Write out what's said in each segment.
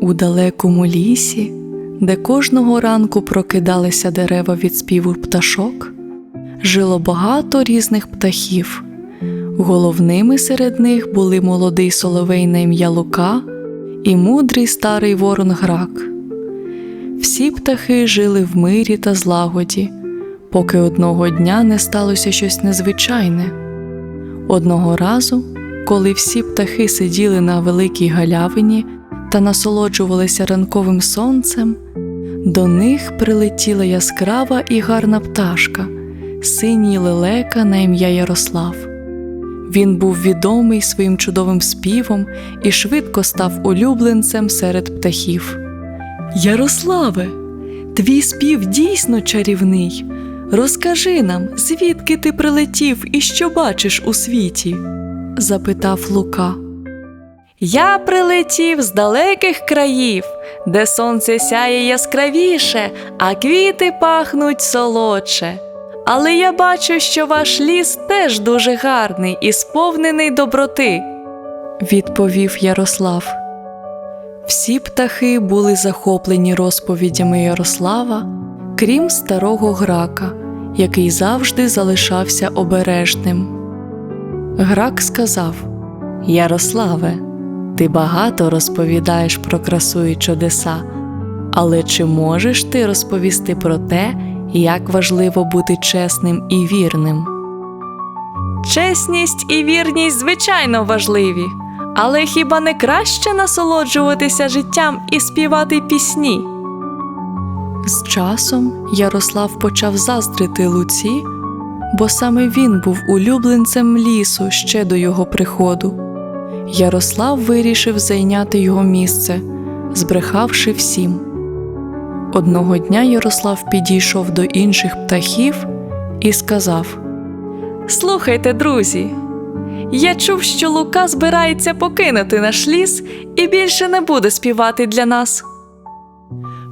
У далекому лісі, де кожного ранку прокидалися дерева від співу пташок, жило багато різних птахів. Головними серед них були молодий соловей на ім'я Лука і мудрий старий ворон Грак. Всі птахи жили в мирі та злагоді, поки одного дня не сталося щось незвичайне. Одного разу, коли всі птахи сиділи на великій галявині та насолоджувалися ранковим сонцем, до них прилетіла яскрава і гарна пташка, синій лелека на ім'я Ярослав. Він був відомий своїм чудовим співом і швидко став улюбленцем серед птахів. Ярославе, твій спів дійсно чарівний. Розкажи нам, звідки ти прилетів і що бачиш у світі? запитав Лука. Я прилетів з далеких країв, де сонце сяє яскравіше, а квіти пахнуть солодше. Але я бачу, що ваш ліс теж дуже гарний і сповнений доброти, відповів Ярослав. Всі птахи були захоплені розповідями Ярослава, крім старого грака, який завжди залишався обережним. Грак сказав: Ярославе, ти багато розповідаєш про красу і чудеса, але чи можеш ти розповісти про те, як важливо бути чесним і вірним? Чесність і вірність, звичайно, важливі, але хіба не краще насолоджуватися життям і співати пісні? З часом Ярослав почав заздрити Луці, бо саме він був улюбленцем лісу ще до його приходу. Ярослав вирішив зайняти його місце, збрехавши всім. Одного дня Ярослав підійшов до інших птахів і сказав: Слухайте, друзі, я чув, що Лука збирається покинути наш ліс і більше не буде співати для нас.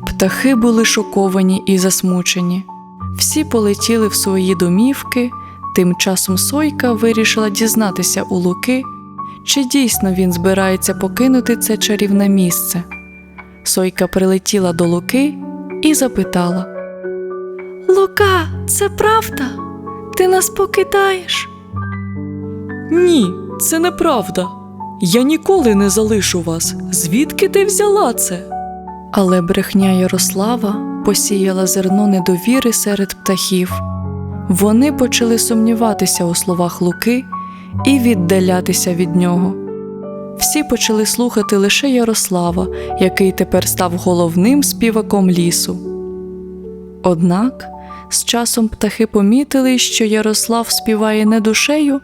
Птахи були шоковані і засмучені. Всі полетіли в свої домівки. Тим часом Сойка вирішила дізнатися у Луки, чи дійсно він збирається покинути це чарівне місце. Сойка прилетіла до Луки і запитала: Лука, це правда? Ти нас покидаєш? Ні, це неправда. Я ніколи не залишу вас. Звідки ти взяла це? Але брехня Ярослава посіяла зерно недовіри серед птахів. Вони почали сумніватися у словах Луки і віддалятися від нього. Всі почали слухати лише Ярослава, який тепер став головним співаком лісу. Однак з часом птахи помітили, що Ярослав співає не душею,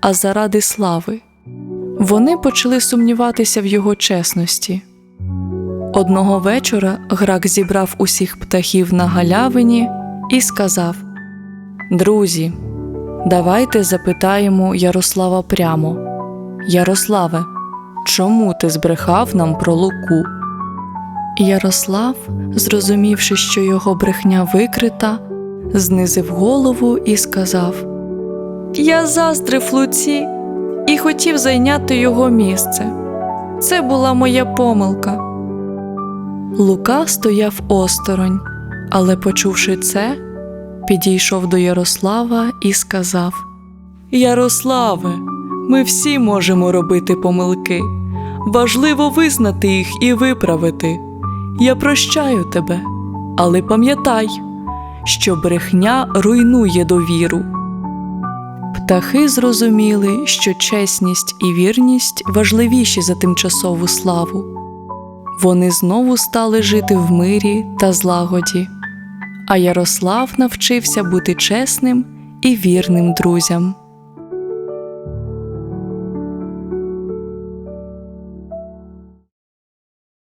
а заради слави. Вони почали сумніватися в його чесності. Одного вечора грак зібрав усіх птахів на галявині і сказав: Друзі, давайте запитаємо Ярослава прямо. Ярославе, чому ти збрехав нам про луку? Ярослав, зрозумівши, що його брехня викрита, знизив голову і сказав: Я заздрив луці і хотів зайняти його місце. Це була моя помилка. Лука стояв осторонь, але, почувши це, підійшов до Ярослава і сказав: Ярославе, ми всі можемо робити помилки. Важливо визнати їх і виправити. Я прощаю тебе, але пам'ятай, що брехня руйнує довіру. Птахи зрозуміли, що чесність і вірність важливіші за тимчасову славу. Вони знову стали жити в мирі та злагоді, а Ярослав навчився бути чесним і вірним друзям.